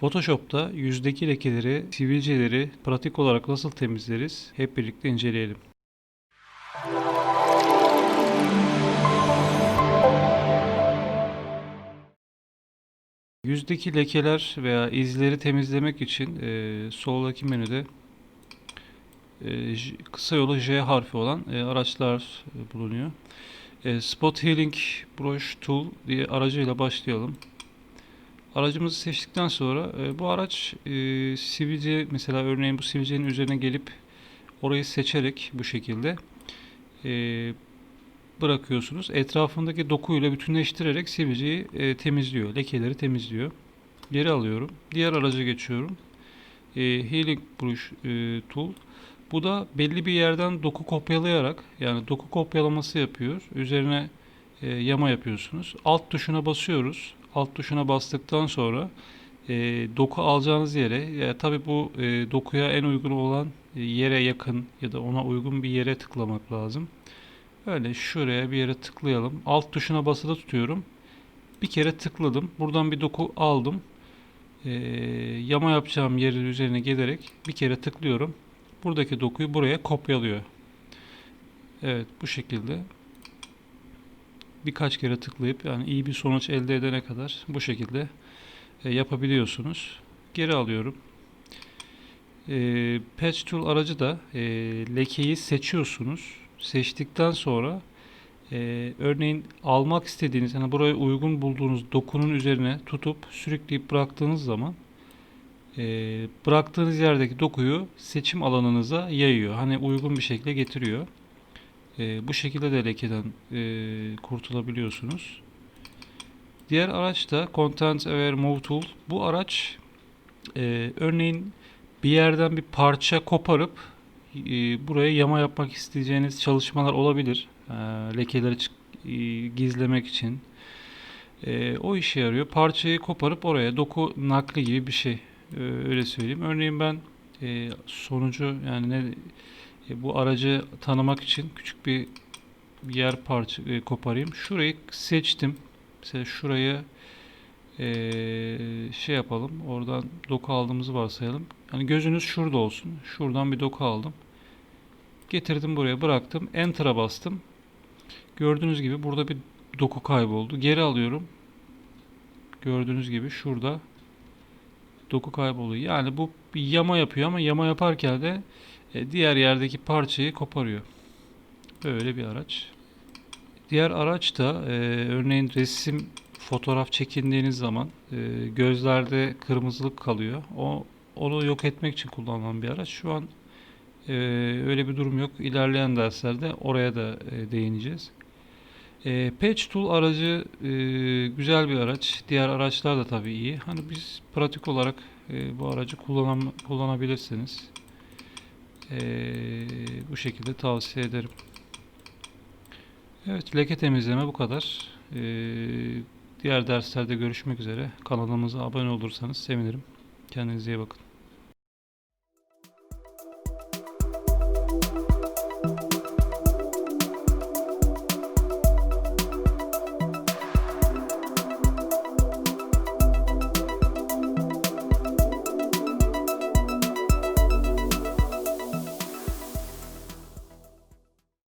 Photoshop'ta yüzdeki lekeleri, sivilceleri pratik olarak nasıl temizleriz hep birlikte inceleyelim. Yüzdeki lekeler veya izleri temizlemek için e, soldaki menüde e, kısa yolu J harfi olan e, araçlar bulunuyor. E, Spot Healing Brush Tool diye aracıyla başlayalım. Aracımızı seçtikten sonra e, bu araç e, sivilce mesela örneğin bu sivilcenin üzerine gelip orayı seçerek bu şekilde e, bırakıyorsunuz. Etrafındaki dokuyla bütünleştirerek sivilceyi e, temizliyor, lekeleri temizliyor. Geri alıyorum. Diğer araca geçiyorum. E, Healing Brush e, Tool. Bu da belli bir yerden doku kopyalayarak yani doku kopyalaması yapıyor. Üzerine e, yama yapıyorsunuz. Alt tuşuna basıyoruz. Alt tuşuna bastıktan sonra e, doku alacağınız yere ya tabii bu e, dokuya en uygun olan e, yere yakın ya da ona uygun bir yere tıklamak lazım. Öyle şuraya bir yere tıklayalım. Alt tuşuna basılı tutuyorum. Bir kere tıkladım. Buradan bir doku aldım. E, yama yapacağım yerin üzerine gelerek bir kere tıklıyorum. Buradaki dokuyu buraya kopyalıyor. Evet bu şekilde birkaç kere tıklayıp yani iyi bir sonuç elde edene kadar bu şekilde e, yapabiliyorsunuz. Geri alıyorum. E, Patch Tool aracı da e, lekeyi seçiyorsunuz. Seçtikten sonra e, örneğin almak istediğiniz yani buraya uygun bulduğunuz dokunun üzerine tutup sürükleyip bıraktığınız zaman e, bıraktığınız yerdeki dokuyu seçim alanınıza yayıyor. Hani uygun bir şekilde getiriyor. E, bu şekilde de lekeden e, kurtulabiliyorsunuz. Diğer araç da Content Aware Move Tool. Bu araç e, örneğin bir yerden bir parça koparıp e, buraya yama yapmak isteyeceğiniz çalışmalar olabilir. E, lekeleri e, gizlemek için. E, o işe yarıyor. Parçayı koparıp oraya doku nakli gibi bir şey. E, öyle söyleyeyim. Örneğin ben e, sonucu yani ne bu aracı tanımak için küçük bir yer parça e, koparayım. Şurayı seçtim. Mesela şurayı e, şey yapalım. Oradan doku aldığımızı varsayalım. Yani gözünüz şurada olsun. Şuradan bir doku aldım. Getirdim buraya bıraktım. Enter'a bastım. Gördüğünüz gibi burada bir doku kayboldu. Geri alıyorum. Gördüğünüz gibi şurada doku kayboluyor. Yani bu bir yama yapıyor ama yama yaparken de e, diğer yerdeki parçayı koparıyor. Böyle bir araç. Diğer araç da e, örneğin resim fotoğraf çekindiğiniz zaman e, gözlerde kırmızılık kalıyor. O onu yok etmek için kullanılan bir araç. Şu an e, öyle bir durum yok. İlerleyen derslerde oraya da e, değineceğiz. E, Patch Tool aracı e, güzel bir araç. Diğer araçlar da tabii iyi. Hani biz pratik olarak e, bu aracı kullanam kullanabilirsiniz. E, bu şekilde tavsiye ederim. Evet, leke temizleme bu kadar. E, diğer derslerde görüşmek üzere. Kanalımıza abone olursanız sevinirim. Kendinize iyi bakın.